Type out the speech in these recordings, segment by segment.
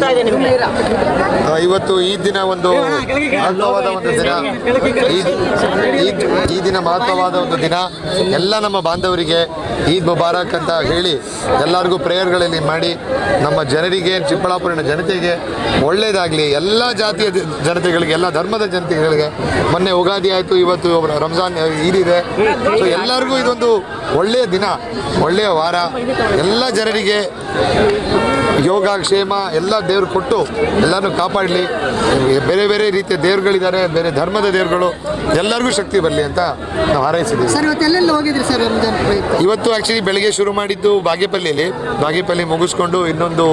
ಅನಿಸ್ತಾ ಇದೆ ನಿಮಗೆ? ಆ, ಇವತ್ತು ಈ ದಿನ ಒಂದು ಮಹತ್ವವಾದ ಒಂದು ದಿನ. ಈ- ಈ- ಈ ದಿನ ಮಹತ್ವವಾದ ಒಂದು ದಿನ. ಎಲ್ಲ ನಮ್ಮ ಬಾಂಧವರಿಗೆ ಈದ್ ಮುಬಾರಕ್ ಅಂತ ಹೇಳಿ ಎಲ್ಲರಿಗೂ ಪ್ರೇಯರ್ಗಳಲ್ಲಿ ಮಾಡಿ. ನಮ್ಮ ಜನರಿಗೆ ಚಿಕ್ಕಬಳ್ಳಾಪುರಿನ ಜನತೆಗೆ ಒಳ್ಳೆಯದಾಗಲಿ ಎಲ್ಲ ಜಾತಿಯ ಜನತೆಗಳಿಗೆ ಎಲ್ಲ ಧರ್ಮದ ಜನತೆಗಳಿಗೆ. ಮೊನ್ನೆ ಉಗಾದಿ ಆಯಿತು ಇವತ್ತು ರಂಜಾನ್ ಈದಿದೆ. ಸೊ ಎಲ್ಲರಿಗೂ ಇದೊಂದು ಒಳ್ಳೆಯ ದಿನ ಒಳ್ಳೆಯ ವಾರ. ಎಲ್ಲ ಜನರಿಗೆ ಯೋಗ ಕ್ಷೇಮ ಎಲ್ಲ ದೇವರು ಕೊಟ್ಟು ಎಲ್ಲರನ್ನು ಕಾಪಾಡಲಿ. ಬೇರೆ ಬೇರೆ ರೀತಿಯ ದೇವ್ರುಗಳಿದ್ದಾರೆ ಬೇರೆ ಧರ್ಮದ ದೇವರುಗಳು ಎಲ್ಲರಿಗೂ ಶಕ್ತಿ ಬರಲಿ ಅಂತ ನಾವು ಹಾರೈಸಿದ್ದೀವಿ. ಸರ್ ಇವತ್ತು ಎಲ್ಲೆಲ್ಲಿ ಹೋಗಿದ್ರಿ ಸರ್ ಇವತ್ತು ಆ್ಯಕ್ಚುಲಿ ಬೆಳಗ್ಗೆ ಶುರು ಮಾಡಿದ್ದು ಬಾಗೇಪಲ್ಲಿಯಲ್ಲಿ. ಬಾಗೇಪಲ್ಲಿ ಮುಗಿಸ್ಕೊಂಡು ಇನ್ನೊಂದು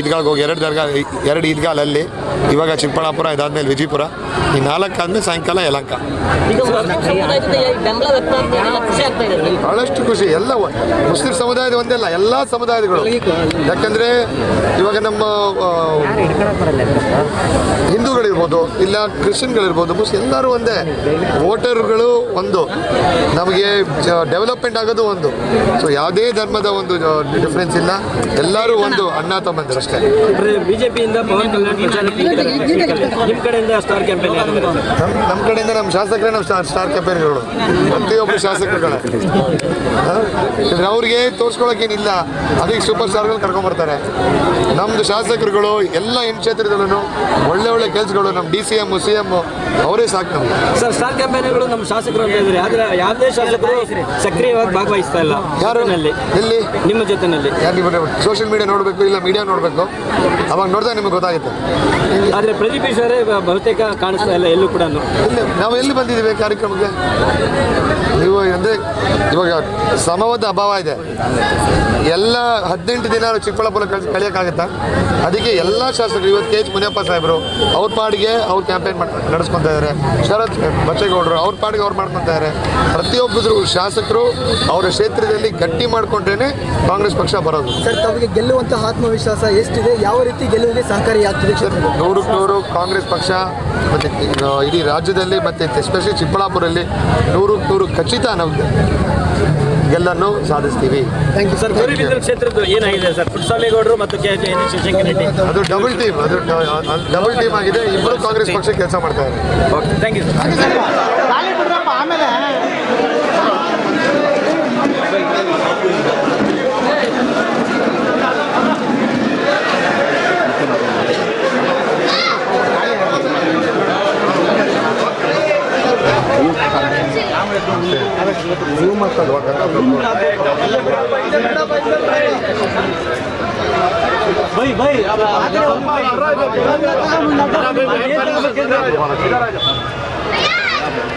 ಈದ್ಗಾಲ್ಗೆ ಹೋಗಿ ಎರಡು ದರ್ಗಾ ಎರಡು ಈದ್ಗಾಲ್ ಅಲ್ಲಿ ಇವಾಗ ಚಿಕ್ಕಬಳ್ಳಾಪುರ ಇದಾದ್ಮೇಲೆ ವಿಜಯಪುರ ಈ ನಾಲ್ಕು ಆದ್ಮೇಲೆ ಸಾಯಂಕಾಲ ಯಲಂಕ. ಬಹಳಷ್ಟು ಖುಷಿ ಎಲ್ಲ ಮುಸ್ಲಿಂ ಸಮುದಾಯದ ಒಂದೇ ಎಲ್ಲ ಸಮುದಾಯಗಳು ಯಾಕಂದ್ರೆ ಇವಾಗ ನಮ್ಮ ಹಿಂದೂಗಳಿರ್ಬೋದು ಇಲ್ಲ ಕ್ರಿಶ್ಚಿಯನ್ಗಳಿರ್ಬೋದು ಮುಸ್ಲಿಂ ಎಲ್ಲರೂ ಒಂದೇ. ವೋಟರ್ಗಳು ಒಂದು. ನಮಗೆ ಡೆವಲಪ್ಮೆಂಟ್ ಆಗೋದು ಒಂದು. ಸೊ ಯಾವುದೇ ಧರ್ಮದ ಒಂದು ಡಿಫ್ರೆನ್ಸ್ ಇಲ್ಲ. ಎಲ್ಲರೂ ಒಂದು ಅಣ್ಣ ತಮ್ಮಂದಿರು ಅಷ್ಟೇ. ಬಿಜೆಪಿಯಿಂದ ಪವನ್ ನಮ್ಮ ನಮ್ಮ ಕಡೆಯಿಂದ ನಮ್ಮ ಶಾಸಕರೇ ನಮ್ಮ ಸ್ಟಾರ್ ಸ್ಟಾರ್ ಕ್ಯಾಂಪೇನ್ಗಳು ಪ್ರತಿಯೊಬ್ಬರು ಶಾಸಕರುಗಳೇ. ಅವ್ರಿಗೆ ತೋರಿಸ್ಕೊಳಕ್ಕೇನಿಲ್ಲ ಅದಕ್ಕೆ ಸೂಪರ್ ಸ್ಟಾರ್ಗಳು ಕರ್ಕೊಂಡ್ಬರ್ತಾರೆ ನಮ್ಮದು ಶಾಸಕರುಗಳು ಎಲ್ಲ ಹೆಣ್ಣು ಕ್ಷೇತ್ರದಲ್ಲೂ ಒಳ್ಳೆ ಒಳ್ಳೆ ಕೆಲಸಗಳು ನಮ್ಮ D C M C M ಅವರೇ ಸಾಕು ನಮ್ಗೆ. ಸರ್ ಸ್ಟಾರ್ ಕ್ಯಾಂಪೇನ್ಗಳು ನಮ್ಮ ಶಾಸಕರು ಅಂತ ಆದ್ರೆ ಯಾವುದೇ ಶಾಸಕರು ಸಕ್ರಿಯವಾಗಿ ಭಾಗವಹಿಸ್ತಾ ಇಲ್ಲ ಯಾರು? ಇಲ್ಲಿ ನಿಮ್ಮ ಜೊತೆನಲ್ಲಿ ಸೋಷಿಯಲ್ ಮೀಡಿಯಾ ನೋಡಬೇಕು ಇಲ್ಲ ಮೀಡಿಯಾ ನೋಡಬೇಕು? ಅವಾಗ ನೋಡಿದಾಗ ನಿಮಗೆ ಗೊತ್ತಾಗುತ್ತೆ. ಆದ್ರೆ ಪ್ರದೀಪ್ ಈಶ್ವರೇ ಬಹುತೇಕ ಕಾಣಿಸ್ತಾ ಇಲ್ಲ ಎಲ್ಲೂ ಕೂಡ ಇಲ್ಲಿ ನಾವು ಎಲ್ಲಿ ಬಂದಿದ್ದೀವಿ ಕಾರ್ಯಕ್ರಮಕ್ಕೆ? ನೀವು ಅಂದರೆ ಇವಾಗ ಸಮವದ ಅಭಾವ ಇದೆ. ಎಲ್ಲ ಹದಿನೆಂಟು ದಿನ ಚಿಕ್ಕಬಳ್ಳಾಪುರ ಕಳ್ ಕಳಿಯೋಕ್ಕಾಗತ್ತಾ? ಅದಕ್ಕೆ ಎಲ್ಲ ಶಾಸಕರು ಇವತ್ತು ಕೆ ಎಚ್ ಮುನಿಯಪ್ಪ ಸಾಹೇಬರು ಅವ್ರ ಪಾಡಿಗೆ ಅವ್ರು ಕ್ಯಾಂಪೇನ್ ಮಾಡಿ ನಡೆಸ್ಕೊತಾ ಇದ್ದಾರೆ ಶರತ್ ಬಚ್ಚೇಗೌಡರು ಅವ್ರ ಪಾಡಿಗೆ ಅವ್ರು ಮಾಡ್ಕೊತಾ ಇದ್ದಾರೆ ಪ್ರತಿಯೊಬ್ಬರು ಶಾಸಕರು ಅವರ ಕ್ಷೇತ್ರದಲ್ಲಿ ಗಟ್ಟಿ ಮಾಡಿಕೊಂಡ್ರೇ ಕಾಂಗ್ರೆಸ್ ಪಕ್ಷ ಬರೋದು. ಸರ್ ತಮಗೆ ಗೆಲ್ಲುವಂತ ಆತ್ಮವಿಶ್ವಾಸ ಎಷ್ಟಿದೆ? ಯಾವ ರೀತಿ ಗೆಲುವಿಗೆ ಸಹಕಾರಿಯಾಗ್ತದೆ ಕ್ಷೇತ್ರದಲ್ಲಿ? ನೂರಕ್ಕೆ ನೂರು ಕಾಂಗ್ರೆಸ್ ಪಕ್ಷ ಮತ್ತು ಇಡೀ ರಾಜ್ಯದಲ್ಲಿ ಮತ್ತು ಎಸ್ಪೆಷಲಿ ಚಿಕ್ಕಬಳ್ಳಾಪುರಲ್ಲಿ ನೂರಕ್ಕೆ ನೂರು ಖಚಿತ ನಾವು ಗೆಲ್ಲನ್ನು ಸಾಧಿಸ್ತೀವಿ. ಥ್ಯಾಂಕ್ ಯು ಸರ್ ಕ್ಷೇತ್ರದ್ದು ಏನಾಗಿದೆ ಸರ್? ಪುಟ್ಟಸ್ವಾಮಿಗೌಡರು ಮತ್ತು ಕೆ ಎನ್ ಶಿವಶಂಕರ್ ರೆಡ್ಡಿ ಅದು ಡಬಲ್ ಟೀಮ್ ಅದು ಡಬಲ್ ಟೀಮ್ ಆಗಿದೆ. ಇಬ್ಬರು ಕಾಂಗ್ರೆಸ್ ಪಕ್ಷ ಕೆಲಸ ಮಾಡ್ತಾ ಇದ್ದಾರೆ. ಓಕೆ ಥ್ಯಾಂಕ್ ಯು ಸರ್ ಇವತ್ತು ನೀವು ಮಾತಾಡುವಾಗ ಬೈ ಬೈ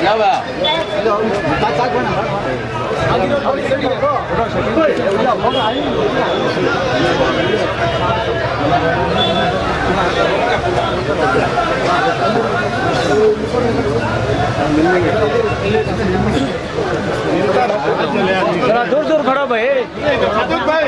ಯಾವ ಸಾಕು दूर दूर खड़ा भाई।